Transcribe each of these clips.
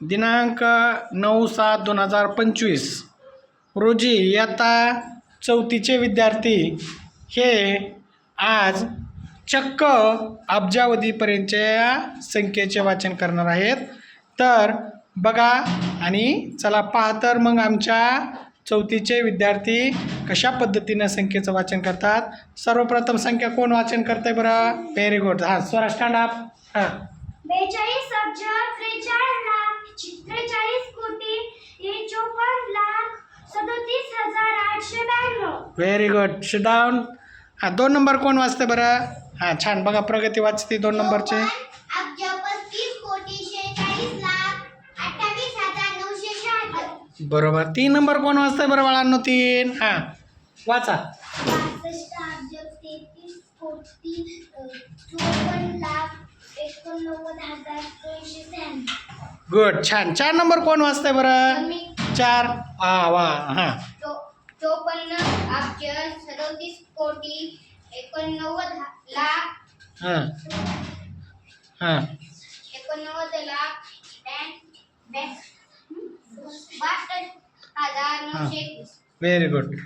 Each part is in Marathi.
दिनांक नऊ सात दोन हजार पंचवीस. रोजी इयत्ता चौथीचे विद्यार्थी हे आज चक्क अब्जावधीपर्यंतच्या संख्येचे वाचन करणार आहेत. तर बघा आणि चला पहा तर मग आमच्या चौथीचे विद्यार्थी कशा पद्धतीनं संख्येचं वाचन करतात. सर्वप्रथम संख्या कोण वाचन करते बरं? व्हेरी गुड हां स्वरा स्टँड अप हां. बेचाळीस त्रेचाळीस लाख त्रेचाळीस कोटी चोपन्न लाख सदोतीस हजार आठशे ब्याण्णव. व्हेरी गुड डाऊन हां दोन नंबर कोण वाचते बरं? हां छान. बघा प्रगती वाचते दोन नंबरचे. बरोबर. तीन नंबर कोण वाचतंय बरं बाळांनो? तीन. हां वाचा. कोटी लाख एकोणनव्वद हजार दोनशे शहाण्णव गुड छान. चार नंबर कोण वाचतंय बरं? चार. हा वा. हां. चो- चोपन्न अब्ज सदोतीस कोटी एकोणनव्वद हा- लाख. हां. हां. एकोणनव्वद लाख. Bank bank. बासष्ट हजार नऊशे एकवीस. व्हेरी गुड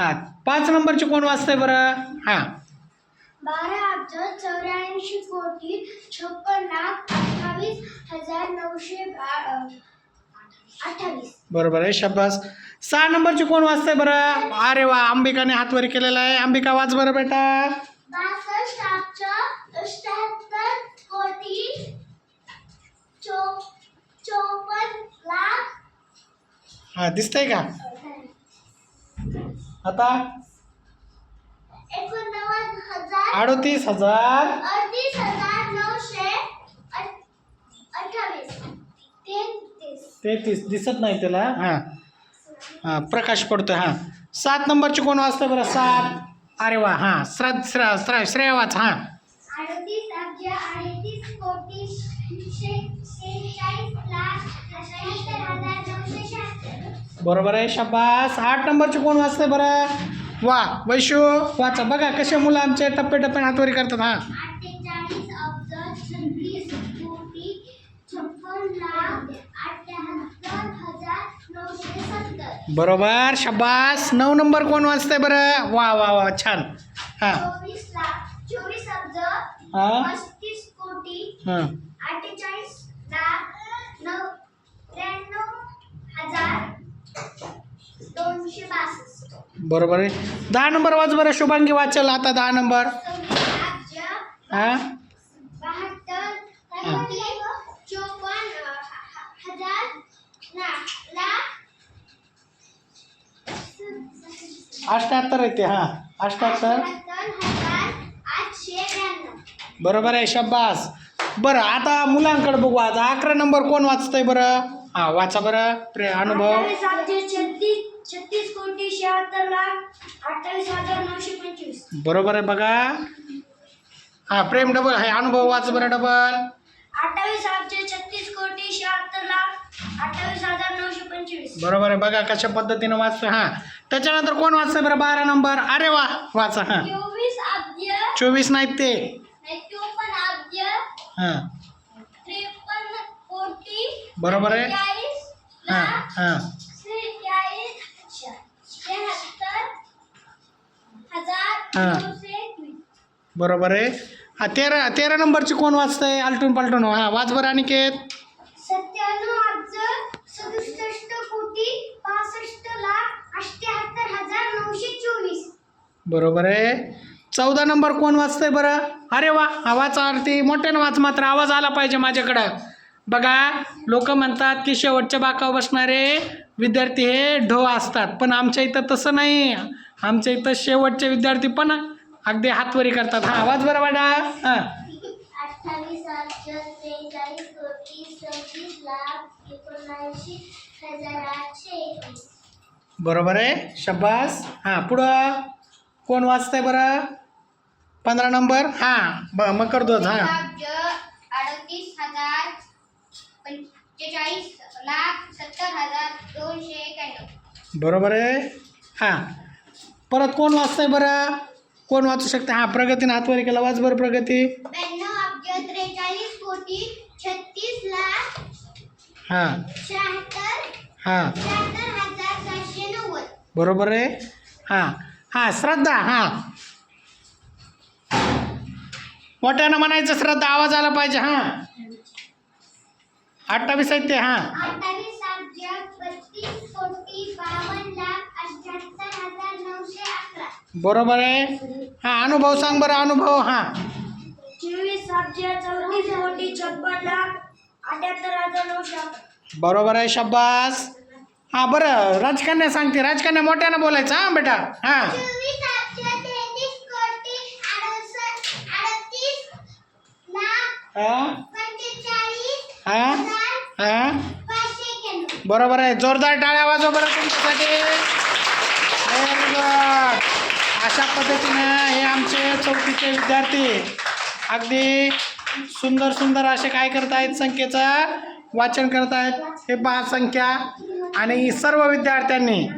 हां. पाच नंबरचे कोण वाचतंय बरं? हां. बारा अब्ज चौऱ्याऐंशी कोटी छप्पन लाख अठ्ठावीस हजार नऊशे अठ्ठावीस. बरोबर आहे शब्बास सहा नंबरचे कोण वाचतंय बरं? अरे वा अंबिकाने हातवरी केलेला आहे. अंबिका वाच बरं बेटा. बासष्ट अब्ज अष्ट्याहत्तर कोटी चौ चौपन्न लाख. हां दिसतंय का? आता? अडोतीस हजार. अडतीस हजार नऊशे अठ- अठ्ठावीस. तेहतीस. तेहतीस. दिसत नाही त्याला. हां. हां प्रकाश पडतोय हां. सात नंबरचे कोण वाचतंय बरं? सात. अरे वा हां. श्र श्र श्र श्रेया वाच हां. अडतीस अब्ज अडतीस कोटी बरोबर आहे शब्बास आठ नंबरचे कोण वाचतंय बरं? वा वैशू. वाचा बघा कसे मुलं आमचे टप्पे टप्प्याने हातवरी करतात हां. बरोबर शब्बास नऊ नंबर कोण वाचतंय बरं? वा वा वा छान. हां. हां. हां. दोनशे बासष्ट. बरोबर आहे. दहा नंबर वाच बरं शुभांगी वाचल आता दहा नंबर. सव्वीस हां. अष्ट्याहत्तर येते हां. अष्ट्याहत्तर बरोबर आहे शब्बास बरं आता मुलांकडे बघू आता. अकरा नंबर कोण वाचतंय बरं? हां वाचा बरं प्रे अनुभव. छत्तीस कोटी शहात्तर लाख अठ्ठावीस हजार नऊशे पंचवीस. बरोबर आहे बघा. हां प्रेम डबल आहे. अनुभव वाच बरं डबल अठ्ठावीस अब्ज छत्तीस कोटी शहात्तर लाख अठ्ठावीस हजार नऊशे पंचवीस. बरोबर आहे बघा कशा पद्धतीनं वाचतोय. हां त्याच्यानंतर कोण वाचतंय बरं? बारा नंबर. अरे वा वाचा हां. चोवीस अब्ज चोवीस नाहीत ते. चोपन्न अब्ज हां. त्रेपन्न कोटी बरोबर आहे. चाळीस हां लाख हां त्रेचाळीस शहात्तर हजार हां. बरोबर आहे. हा तेरा तेरा नंबरची कोण वाचतंय? आलटून पालटून हां. वाच बरं अनिकेत. सत्त्याण्णव अब्ज सदुसष्ट कोटी पासष्ट लाख अष्ट्याहत्तर हजार नऊशे चोवीस. बरोबर आहे. चौदा नंबर कोण वाचतंय बरं? अरे वा हा वाचा आरती. मोठ्यानं वाच मात्र. आवाज आला पाहिजे माझ्याकडं. बघा लोक म्हणतात की शेवटच्या बाकावर बसणारे विद्यार्थी हे ढो असतात पण आमच्या इथं तसं नाही. आमच्या इथं शेवटचे विद्यार्थी पण अगदी हातवरी करतात. हा आवाज बरं वाडा हां. बरोबर आहे. शब्बास हां पुढं. कोण वाचतंय बरं? पंधरा नंबर. हां ब मकर ध्वज. हां. अब्ज अडतीस हजार पंचेचाळीस लाख सत्तर हजार दोनशे एक्याण्णव. बरोबर आहे? हां. परत कोण वाचतंय बरं? कोण वाचू शकते? हां प्रगतीनं हातवारी केला वाच बरं प्रगती. ब्याण्णव अब्ज त्रेचाळीस कोटी छत्तीस लाख हां. शहात्तर हां. शहात्तर हजार सातशे नव्वद. बरोबर आहे? हां. हां श्रद्धा हां. मोठ्यानं म्हणायचं श्रद्धा आवाज आला पाहिजे हां. अठ्ठावीस आहेत ते हां. अठ्ठावीस अब्ज बत्तीस कोटी बावन्न लाख अठ्याहत्तर हजार नऊशे अकरा. बरोबर आहे? हां अनुभव सांग बरं अनुभव हां. चोवीस अब्ज चौतीस कोटी छप्पन लाख अठ्याहत्तर हजार नऊशे अकरा. बरोबर आहे शब्बास. हां बरं राजकन्या सांगते राजकन्या मोठ्यानं बोलायचं हां बेटा हां. चोवीस अब्ज तेहतीस कोटी अडुसष्ट अडतीस लाख हां. हा? हा? बरोबर आहे. जोरदार टाळ्या वाजव बरं तुमच्यासाठी. Very good. अशा पद्धतीनं हे आमचे चौथीचे विद्यार्थी अगदी सुंदर सुंदर असे काय करत आहेत संख्येचं वाचन करत आहेत हे पहा संख्या. आणि सर्व विद्यार्थ्यांनी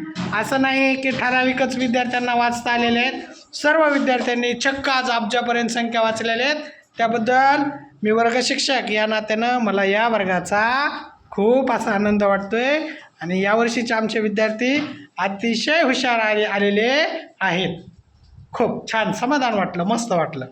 असं नाही की ठराविकच विद्यार्थ्यांना वाचता आलेले आहेत. सर्व विद्यार्थ्यांनी चक्क आज अब्जापर्यंत संख्या वाचलेल्या आहेत. त्याबद्दल मी वर्ग शिक्षक. या नात्यानं मला या वर्गाचा खूप असा आनंद वाटतोय आणि यावर्षीचे आमचे विद्यार्थी अतिशय हुशार आले आलेले आहेत. खूप छान समाधान वाटलं मस्त वाटलं.